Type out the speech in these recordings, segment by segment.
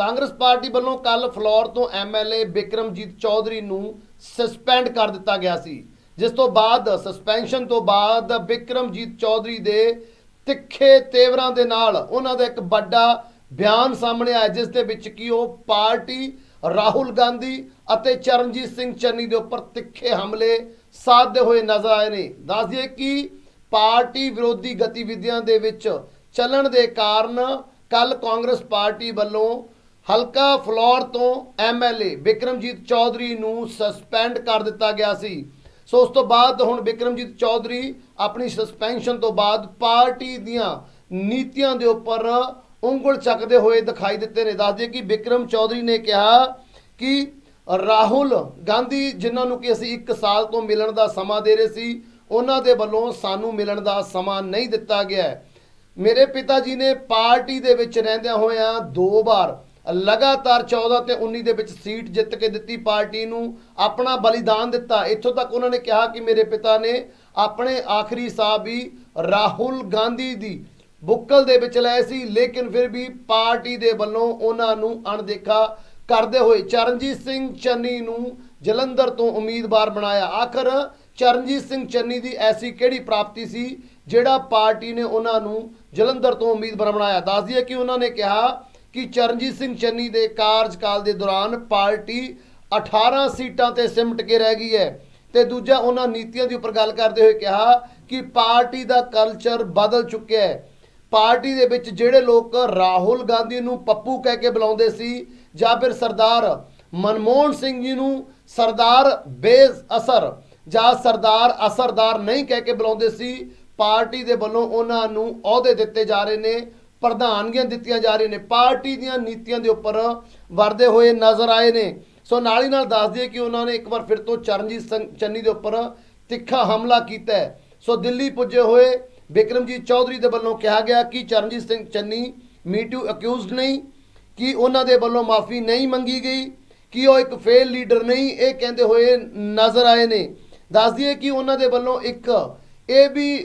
Congress party ਵੱਲੋਂ ਕੱਲ floor ਤੋਂ ਐਮਐਲਏ ਬਿਕਰਮਜੀਤ ਚੌਧਰੀ ਨੂੰ ਸਸਪੈਂਡ ਕਰ ਦਿੱਤਾ ਗਿਆ ਸੀ, ਜਿਸ ਤੋਂ ਬਾਅਦ, ਸਸਪੈਂਸ਼ਨ ਤੋਂ ਬਾਅਦ ਬਿਕਰਮਜੀਤ ਚੌਧਰੀ ਦੇ ਤਿੱਖੇ ਤੇਵਰਾਂ ਦੇ ਨਾਲ ਉਹਨਾਂ ਦਾ ਇੱਕ ਵੱਡਾ ਬਿਆਨ ਸਾਹਮਣੇ ਆਇਆ, ਜਿਸ ਦੇ ਵਿੱਚ ਕਿ ਉਹ ਪਾਰਟੀ ਰਾਹੁਲ ਗਾਂਧੀ ਅਤੇ ਚਰਨਜੀਤ ਸਿੰਘ ਚੰਨੀ ਦੇ ਉੱਪਰ ਤਿੱਖੇ ਹਮਲੇ ਸਾਧਦੇ ਹੋਏ ਨਜ਼ਰ ਆਏ ਨੇ। ਦੱਸ ਦਈਏ ਕਿ ਪਾਰਟੀ ਵਿਰੋਧੀ ਗਤੀਵਿਧੀਆਂ ਦੇ ਵਿੱਚ ਚੱਲਣ ਦੇ ਕਾਰਨ ਕੱਲ ਕਾਂਗਰਸ ਪਾਰਟੀ ਵੱਲੋਂ ਹਲਕਾ ਫਲੋਰ ਤੋਂ ਐਮਐਲਏ ਬਿਕਰਮਜੀਤ ਚੌਧਰੀ ਨੂੰ ਸਸਪੈਂਡ ਕਰ ਦਿੱਤਾ ਗਿਆ ਸੀ। ਸੋ ਉਸ ਤੋਂ ਬਾਅਦ ਹੁਣ ਬਿਕਰਮਜੀਤ ਚੌਧਰੀ ਆਪਣੀ ਸਸਪੈਂਸ਼ਨ ਤੋਂ ਬਾਅਦ ਪਾਰਟੀ ਦੀਆਂ ਨੀਤੀਆਂ ਦੇ ਉੱਪਰ ਉਂਗਲ ਚੱਕਦੇ ਹੋਏ ਦਿਖਾਈ ਦਿੱਤੇ ਨੇ। ਦੱਸਦੇ ਕਿ ਬਿਕਰਮ ਚੌਧਰੀ ਨੇ ਕਿਹਾ ਕਿ ਰਾਹੁਲ ਗਾਂਧੀ, ਜਿਨ੍ਹਾਂ ਨੂੰ ਕਿ ਅਸੀਂ 1 ਸਾਲ ਤੋਂ ਮਿਲਣ ਦਾ ਸਮਾਂ ਦੇ ਰਹੇ ਸੀ, ਉਹਨਾਂ ਦੇ ਵੱਲੋਂ ਸਾਨੂੰ ਮਿਲਣ ਦਾ ਸਮਾਂ ਨਹੀਂ ਦਿੱਤਾ ਗਿਆ। ਮੇਰੇ ਪਿਤਾ ਜੀ ਨੇ ਪਾਰਟੀ ਦੇ ਵਿੱਚ ਰਹਿੰਦਿਆਂ ਹੋਇਆਂ ਦੋ ਵਾਰ ਲਗਾਤਾਰ 14 ਤੇ 19 ਦੇ ਵਿੱਚ ਸੀਟ ਜਿੱਤ ਕੇ ਦਿੱਤੀ ਪਾਰਟੀ ਨੂੰ, ਆਪਣਾ ਬਲੀਦਾਨ ਦਿੱਤਾ। ਇੱਥੋਂ ਤੱਕ ਉਹਨਾਂ ਨੇ ਕਿਹਾ ਕਿ ਮੇਰੇ ਪਿਤਾ ਨੇ ਆਪਣੇ ਆਖਰੀ ਸਾਹ ਵੀ ਰਾਹੁਲ ਗਾਂਧੀ ਦੀ ਬੁੱਕਲ ਦੇ ਵਿੱਚ ਲਏ ਸੀ, ਲੇਕਿਨ ਫਿਰ ਵੀ ਪਾਰਟੀ ਦੇ ਵੱਲੋਂ ਉਹਨਾਂ ਨੂੰ ਅਣਦੇਖਾ ਕਰਦੇ ਹੋਏ ਚਰਨਜੀਤ ਸਿੰਘ ਚੰਨੀ ਨੂੰ ਜਲੰਧਰ ਤੋਂ ਉਮੀਦਵਾਰ ਬਣਾਇਆ। ਆਖਰ ਚਰਨਜੀਤ ਸਿੰਘ ਚੰਨੀ ਦੀ ਐਸੀ ਕਿਹੜੀ ਪ੍ਰਾਪਤੀ ਸੀ ਜਿਹੜਾ ਪਾਰਟੀ ਨੇ ਉਹਨਾਂ ਨੂੰ ਜਲੰਧਰ ਤੋਂ ਉਮੀਦਵਾਰ ਬਣਾਇਆ? ਦੱਸ ਦਈਏ ਕਿ ਉਹਨਾਂ ਨੇ ਕਿਹਾ ਕਿ ਚਰਨਜੀਤ ਸਿੰਘ ਚੰਨੀ ਦੇ ਕਾਰਜਕਾਲ ਦੇ ਦੌਰਾਨ ਪਾਰਟੀ 18 ਸੀਟਾਂ ਤੇ ਸਿਮਟ ਕੇ ਰਹਿ ਗਈ ਹੈ। ਤੇ ਦੂਜਾ ਉਹਨਾਂ ਨੀਤੀਆਂ ਦੇ ਉੱਪਰ ਗੱਲ ਕਰਦੇ ਹੋਏ ਕਿਹਾ ਕਿ ਪਾਰਟੀ ਦਾ ਕਲਚਰ ਬਦਲ ਚੁੱਕਿਆ ਹੈ। ਪਾਰਟੀ ਦੇ ਵਿੱਚ ਜਿਹੜੇ ਲੋਕ ਰਾਹੁਲ ਗਾਂਧੀ ਨੂੰ ਪੱਪੂ ਕਹਿ ਕੇ ਬੁਲਾਉਂਦੇ ਸੀ ਜਾਂ ਫਿਰ ਸਰਦਾਰ ਮਨਮੋਹਨ ਸਿੰਘ ਜੀ ਨੂੰ ਸਰਦਾਰ ਬੇਸ ਅਸਰ ਜਾਂ ਸਰਦਾਰ ਅਸਰਦਾਰ ਨਹੀਂ ਕਹਿ ਕੇ ਬੁਲਾਉਂਦੇ ਸੀ, ਪਾਰਟੀ ਦੇ ਵੱਲੋਂ ਉਹਨਾਂ ਨੂੰ ਅਹੁਦੇ ਦਿੱਤੇ ਜਾ ਰਹੇ ਨੇ। ਪ੍ਰਧਾਨਗੀਆਂ ਦਿੱਤੀਆਂ ਜਾ ਰਹੀਆਂ ਨੇ, ਪਾਰਟੀ ਦੀਆਂ ਨੀਤੀਆਂ ਦੇ ਉੱਪਰ ਵਰਦੇ ਹੋਏ ਨਜ਼ਰ ਆਏ ਨੇ। ਸੋ ਨਾਲ ਹੀ ਨਾਲ ਦੱਸ ਦਈਏ ਕਿ ਉਹਨਾਂ ਨੇ ਇੱਕ ਵਾਰ ਫਿਰ ਤੋਂ ਚਰਨਜੀਤ ਸਿੰਘ ਚੰਨੀ ਦੇ ਉੱਪਰ ਤਿੱਖਾ ਹਮਲਾ ਕੀਤਾ ਹੈ। ਸੋ ਦਿੱਲੀ ਪੁੱਜੇ ਹੋਏ ਬਿਕਰਮਜੀਤ ਚੌਧਰੀ ਦੇ ਵੱਲੋਂ ਕਿਹਾ ਗਿਆ ਕਿ Charanjit Singh Channi me too accused ਨਹੀਂ, ਕਿ ਉਹਨਾਂ ਦੇ ਵੱਲੋਂ ਮਾਫੀ ਨਹੀਂ ਮੰਗੀ ਗਈ, ਕਿ ਉਹ ਇੱਕ ਫੇਲ ਲੀਡਰ ਨਹੀਂ, ਇਹ ਕਹਿੰਦੇ ਹੋਏ ਨਜ਼ਰ ਆਏ ਨੇ। ਦੱਸ ਦਈਏ ਕਿ ਉਹਨਾਂ ਦੇ ਵੱਲੋਂ ਇੱਕ ਇਹ ਵੀ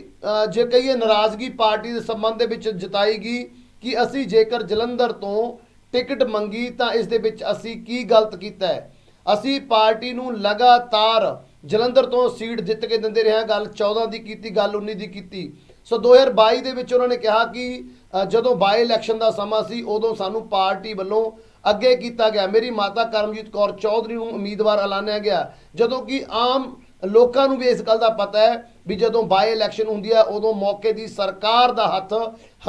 ਜੇ ਕਹੀਏ ਨਾਰਾਜ਼ਗੀ ਪਾਰਟੀ ਦੇ ਸੰਬੰਧ ਦੇ ਵਿੱਚ ਜਤਾਈ ਗਈ ਕਿ ਅਸੀਂ ਜੇਕਰ ਜਲੰਧਰ ਤੋਂ ਟਿਕਟ ਮੰਗੀ ਤਾਂ ਇਸ ਦੇ ਵਿੱਚ ਅਸੀਂ ਕੀ ਗਲਤ ਕੀਤਾ ਹੈ? ਅਸੀਂ ਪਾਰਟੀ ਨੂੰ ਲਗਾਤਾਰ ਜਲੰਧਰ ਤੋਂ ਸੀਟ ਜਿੱਤ ਕੇ ਦਿੰਦੇ ਰਹੇ ਹਾਂ, ਗੱਲ 14 ਦੀ ਕੀਤੀ, ਗੱਲ 19 ਦੀ ਕੀਤੀ। ਸੋ 2022 ਦੇ ਵਿੱਚ ਉਹਨਾਂ ਨੇ ਕਿਹਾ ਕਿ ਜਦੋਂ ਬਾਈ ਇਲੈਕਸ਼ਨ ਦਾ ਸਮਾਂ ਸੀ, ਉਦੋਂ ਸਾਨੂੰ ਪਾਰਟੀ ਵੱਲੋਂ ਅੱਗੇ ਕੀਤਾ ਗਿਆ। ਮੇਰੀ ਮਾਤਾ ਕਰਮਜੀਤ ਕੌਰ ਚੌਧਰੀ ਨੂੰ ਉਮੀਦਵਾਰ ਐਲਾਨਿਆ ਗਿਆ। ਜਦੋਂ ਕਿ ਆਮ ਲੋਕਾਂ ਨੂੰ ਵੀ ਇਸ ਗੱਲ ਦਾ ਪਤਾ ਹੈ ਵੀ ਜਦੋਂ ਬਾਈ ਇਲੈਕਸ਼ਨ ਹੁੰਦੀ ਹੈ, ਉਦੋਂ ਮੌਕੇ ਦੀ ਸਰਕਾਰ ਦਾ ਹੱਥ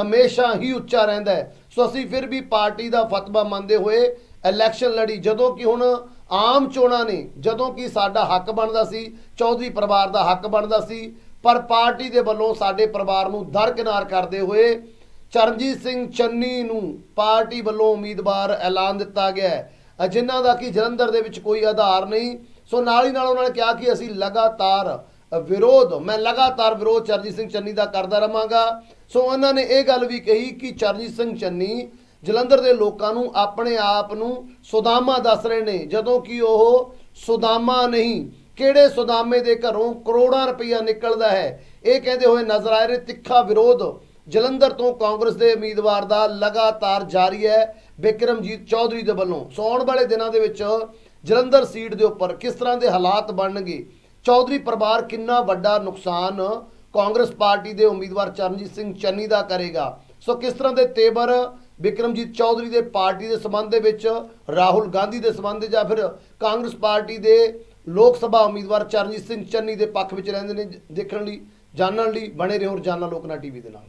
ਹਮੇਸ਼ਾ ਹੀ ਉੱਚਾ ਰਹਿੰਦਾ ਹੈ। ਸੋ ਅਸੀਂ ਫਿਰ ਵੀ ਪਾਰਟੀ ਦਾ ਫਤਵਾ ਮੰਨਦੇ ਹੋਏ ਇਲੈਕਸ਼ਨ ਲੜੀ। ਜਦੋਂ ਕਿ ਹੁਣ ਆਮ ਚੋਣਾਂ ਨੇ, ਜਦੋਂ ਕਿ ਸਾਡਾ ਹੱਕ ਬਣਦਾ ਸੀ, ਚੌਧਰੀ ਪਰਿਵਾਰ ਦਾ ਹੱਕ ਬਣਦਾ ਸੀ, ਪਰ ਪਾਰਟੀ ਦੇ ਵੱਲੋਂ ਸਾਡੇ ਪਰਿਵਾਰ ਨੂੰ ਦਰਕਿਨਾਰ ਕਰਦੇ ਹੋਏ ਚਰਨਜੀਤ ਸਿੰਘ ਚੰਨੀ ਨੂੰ ਪਾਰਟੀ ਵੱਲੋਂ ਉਮੀਦਵਾਰ ਐਲਾਨ ਦਿੱਤਾ ਗਿਆ ਹੈ। ਜਿਨ੍ਹਾਂ ਦਾ ਕਿ ਜਲੰਧਰ ਦੇ ਵਿੱਚ ਕੋਈ ਆਧਾਰ ਨਹੀਂ ਸੋ ਨਾਲ ਹੀ ਨਾਲ ਉਹਨਾਂ ਨੇ ਕਿਹਾ ਕਿ ਅਸੀਂ ਲਗਾਤਾਰ ਵਿਰੋਧ, ਮੈਂ ਲਗਾਤਾਰ ਵਿਰੋਧ ਚਰਨਜੀਤ ਸਿੰਘ ਚੰਨੀ ਦਾ ਕਰਦਾ ਰਵਾਂਗਾ ਸੋ ਉਹਨਾਂ ਨੇ ਇਹ ਗੱਲ ਵੀ ਕਹੀ ਕਿ ਚਰਨਜੀਤ ਸਿੰਘ ਚੰਨੀ ਜਲੰਧਰ ਦੇ ਲੋਕਾਂ ਨੂੰ ਆਪਣੇ ਆਪ ਨੂੰ ਸੁਦਾਮਾ ਦੱਸ ਰਹੇ ਨੇ, ਜਦੋਂ ਕਿ ਉਹ ਸੁਦਾਮਾ ਨਹੀਂ, ਕਿਹੜੇ ਸੁਦਾਮੇ ਦੇ ਘਰੋਂ ਕਰੋੜਾਂ ਰੁਪਈਆ ਨਿਕਲਦਾ ਹੈ? ਇਹ ਕਹਿੰਦੇ ਹੋਏ ਨਜ਼ਰ ਆ ਰਹੇ ਤਿੱਖਾ ਵਿਰੋਧ। ਜਲੰਧਰ ਤੋਂ ਕਾਂਗਰਸ ਦੇ ਉਮੀਦਵਾਰ ਦਾ ਲਗਾਤਾਰ ਜਾਰੀ ਹੈ ਬਿਕਰਮਜੀਤ ਚੌਧਰੀ ਦੇ ਵੱਲੋਂ। ਸੋ ਆਉਣ ਵਾਲੇ ਦਿਨਾਂ ਦੇ ਵਿੱਚ ਜਲੰਧਰ ਸੀਟ ਦੇ ਉੱਪਰ ਕਿਸ ਤਰ੍ਹਾਂ ਦੇ ਹਾਲਾਤ ਬਣਨਗੇ? ਚੌਧਰੀ ਪਰਿਵਾਰ ਕਿੰਨਾ ਵੱਡਾ ਨੁਕਸਾਨ ਕਾਂਗਰਸ ਪਾਰਟੀ ਦੇ ਉਮੀਦਵਾਰ ਚਰਨਜੀਤ ਸਿੰਘ ਚੰਨੀ ਦਾ ਕਰੇਗਾ? ਸੋ ਕਿਸ ਤਰ੍ਹਾਂ ਦੇ ਤੇਬਰ ਬਿਕਰਮਜੀਤ ਚੌਧਰੀ ਦੇ ਪਾਰਟੀ ਦੇ ਸਬੰਧ ਦੇ ਵਿੱਚ, ਰਾਹੁਲ ਗਾਂਧੀ ਦੇ ਸਬੰਧ ਜਾਂ ਫਿਰ ਕਾਂਗਰਸ ਪਾਰਟੀ ਦੇ ਲੋਕ ਸਭਾ ਉਮੀਦਵਾਰ ਚਰਨਜੀਤ ਸਿੰਘ ਚੰਨੀ ਦੇ ਪੱਖ ਵਿੱਚ ਰਹਿੰਦੇ ਨੇ, ਦੇਖਣ ਲਈ, ਜਾਣਨ ਲਈ ਬਣੇ ਰਹੋ ਰੋਜ਼ਾਨਾ ਲੋਕਨਾ ਟੀਵੀ ਦੇ ਨਾਲ।